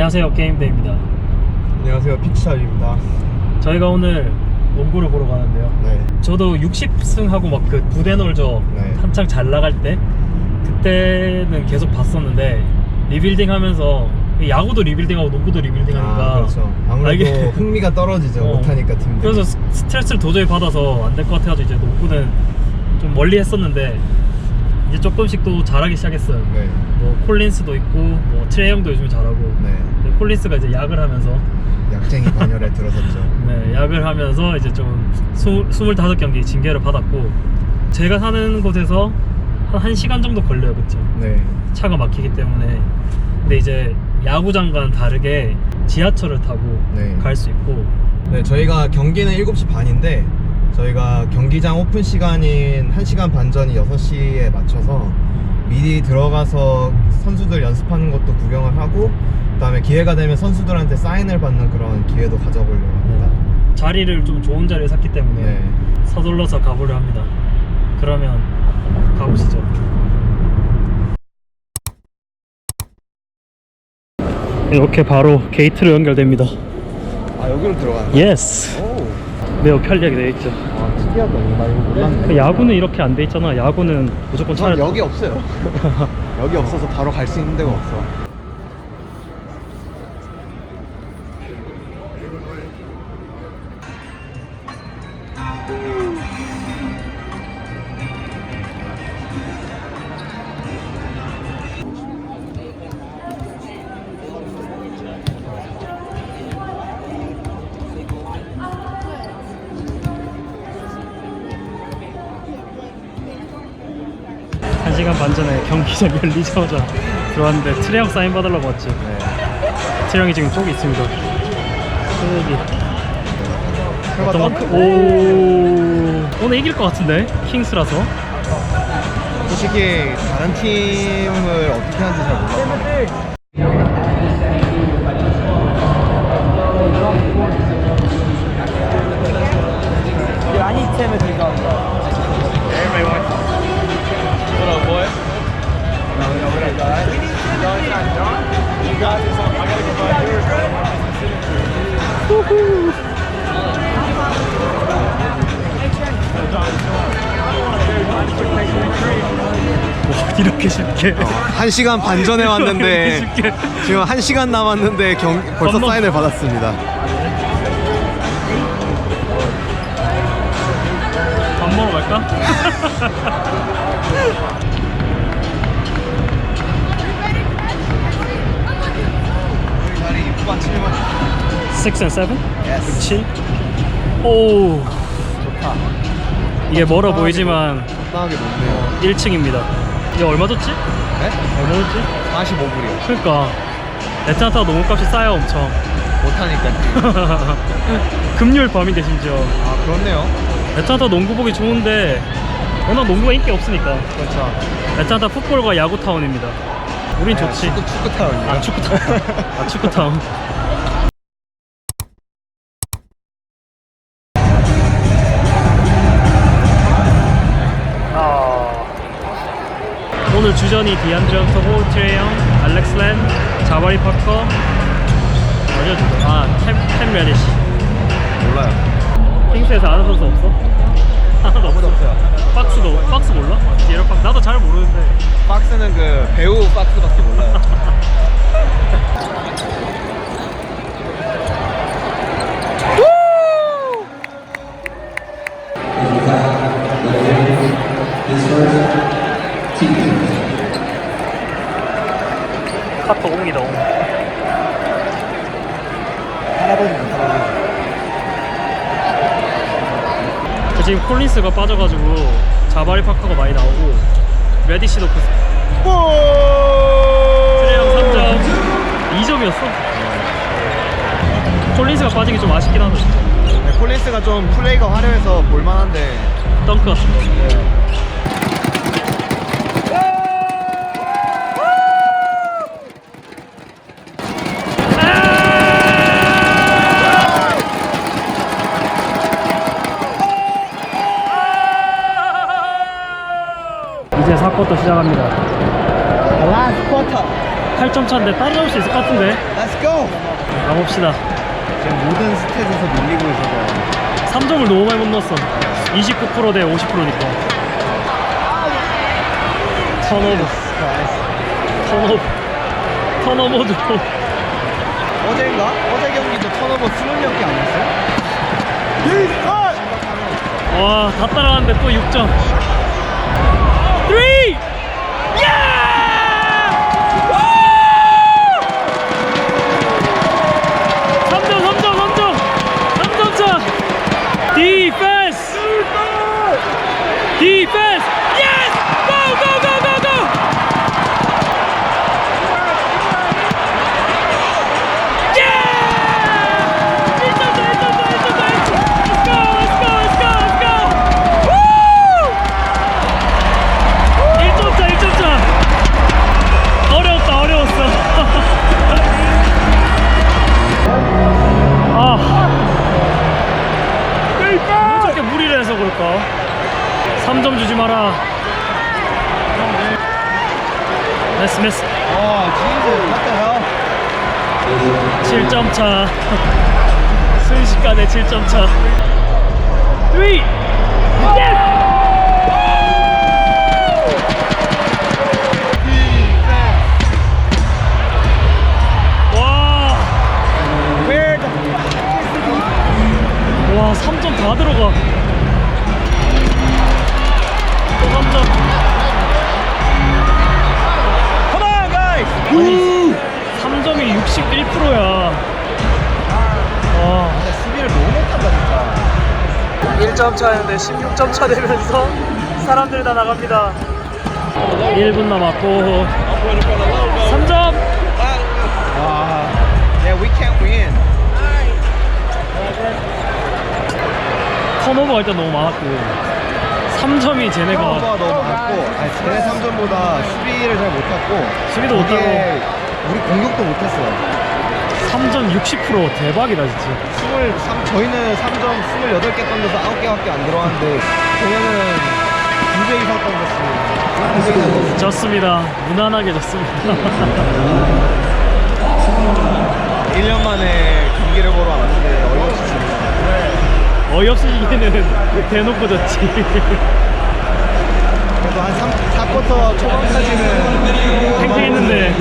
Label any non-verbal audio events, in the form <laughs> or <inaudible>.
안녕하세요 게임데이입니다. 안녕하세요 픽샵입니다. 저희가 오늘 농구를 보러 가는데요. 네. 저도 60승하고 막 그 부대놀저 네. 한창 잘 나갈 때 그때는 계속 봤었는데 리빌딩 하면서 야구도 리빌딩하고 농구도 리빌딩 하니까 아, 그렇죠. 아무래도 이게- <laughs> 흥미가 떨어지죠. 어. 못하니까 팀들 그래서 스- 스트레스를 도저히 받아서 안 될 것 같아가지고 이제 농구는 좀 멀리 했었는데 이제 조금씩 또 잘하기 시작했어요. 네. 뭐 콜린스도 있고 뭐 트레이형도 요즘 잘하고. 네. 근데 콜린스가 이제 약을 하면서. 약쟁이 반열에 들어섰죠. <laughs> 네, 약을 하면서 이제 좀 스, 25경기 징계를 받았고 제가 사는 곳에서 한 1시간 정도 걸려요 그쵸? 네. 차가 막히기 때문에. 근데 이제 야구장과는 다르게 지하철을 타고 네. 갈 수 있고. 네, 저희가 경기는 7시 반인데 저희가 경기장 오픈 시간인 1시간 반 전이 6시에 맞춰서 미리 들어가서 선수들 연습하는 것도 구경을 하고 그다음에 기회가 되면 선수들한테 사인을 받는 그런 기회도 가져보려고 합니다. 자리를 좀 좋은 자리에 샀기 때문에 네. 서둘러서 가보려 합니다. 그러면 가보시죠. 이렇게 바로 게이트로 연결됩니다. 아 여기로 들어가는 예스 오, 매우 편리하게 되어 있죠 아 특이하다. 나 이거 몰랐네. 그 야구는 이렇게 안 돼 있잖아. 야구는 무조건 전 차를 여기 없어요. <laughs> 여기 없어서 바로 갈 수 있는 데가 없어. 한 시간 반 전에 경기장 <laughs> 열리자마자 들어왔는데 트레형 사인 받으려고 왔죠. 네. 트레형이 지금 쪽에 있습니다. 저기. 설마 어떤 덩크? 오 오늘 이길 것 같은데 킹스라서 솔직히 다른 팀을 어떻게 하는지 잘 몰라 와 <laughs> 이렇게 쉽게. 한 시간 반 전에 왔는데 쉽게. 지금 한 시간 남았는데 경, 벌써 엄마. 사인을 받았습니다. 밥 먹으러 갈까? <laughs> 6 and 7? Yes. 7? 오 좋다. 이게 멀어 보이지만 적당하게 높네요. 1층입니다 이게 얼마 줬지? 네? 얼마 줬지? 45불이요. 그러니까 에트나타 농구값이 싸요 엄청 못하니까. <laughs> 금요일 밤인데 심지어 아 그렇네요. 에트나타 농구 보기 좋은데 워낙 농구가 인기 없으니까 그렇죠. 에트나타 풋볼과 야구타운입니다 우린 좋지 축구 축구 타운이요. 아 축구타운 <laughs> 아 축구타운 주전이 디안드레 헌터고 트레이영, 알렉스 랜, 자바리 파커 어디였죠? 아, 템, 템 레디시 몰라요. 킹스에서 아는 선수 없어? <laughs> 하나도 아무도 없어 없어요. 박스도, 박스 몰라? 디에러 박스 나도 잘 모르는데 박스는 그 배우 박스밖에 몰라요. <laughs> 카터 옹이다 옹 할아버지는 할아버지. 저 지금 콜린스가 빠져가지고 자바리 파커가 많이 나오고 레디시도 그 트레형 3점. 2점이었어? 콜린스가 빠진 게좀 아쉽긴 하네. 진짜 네, 콜린스가 좀 플레이가 화려해서 볼만한데. 덩크 같은 거이제 4 쿼터 시작합니다. 라스트 쿼터 8점 차인데 따라잡을 수 있을 것 같은데? Let's go! 가봅시다. 지금 모든 스탯에서 밀리고 있어서. 3점을 너무 많이 못 넣었어 29%대 50%니까. 턴오버 턴오버 턴오버도 어제인가? 어제 경기도 턴오버 20몇 개 아니었어요? 와, 다 따라갔는데 또 6점. three. 3점 주지 마라. 메스, 메스. <laughs> 와, 진짜 what the hell? 7점 차. 순식간에 7점 차. 3! 예스! 와! Where the 와, 3점 다 들어가. 아니, 3점이 61%야. 와. 수비를 너무 못한다, 진짜. 1점 차였는데 16점 차 되면서 사람들 다 나갑니다. 1분 남았고 3점. 와, yeah, we can't win. 턴오버가 일단 너무 많았고 3점이 쟤네가 가 너무 많고, 아니, 쟤네 3점보다 수비를 잘 못했고, 수비도 못하고 우리 공격도 못했어요. 3점 60% 대박이다 진짜. 23, 저희는 3점 28개 던져서 9개밖에 안 들어왔는데, 쟤네는 2배 이상 던졌습니다. 2배 이상 던졌어요. 졌습니다. 무난하게 졌습니다. 1년 만에 경기를 보러 왔는데 어이없이 졌어요. 어이없이기에는 <laughs> 대놓고 졌지. 그래도 한 3, 4쿼터 초반까지는 팽팽했는데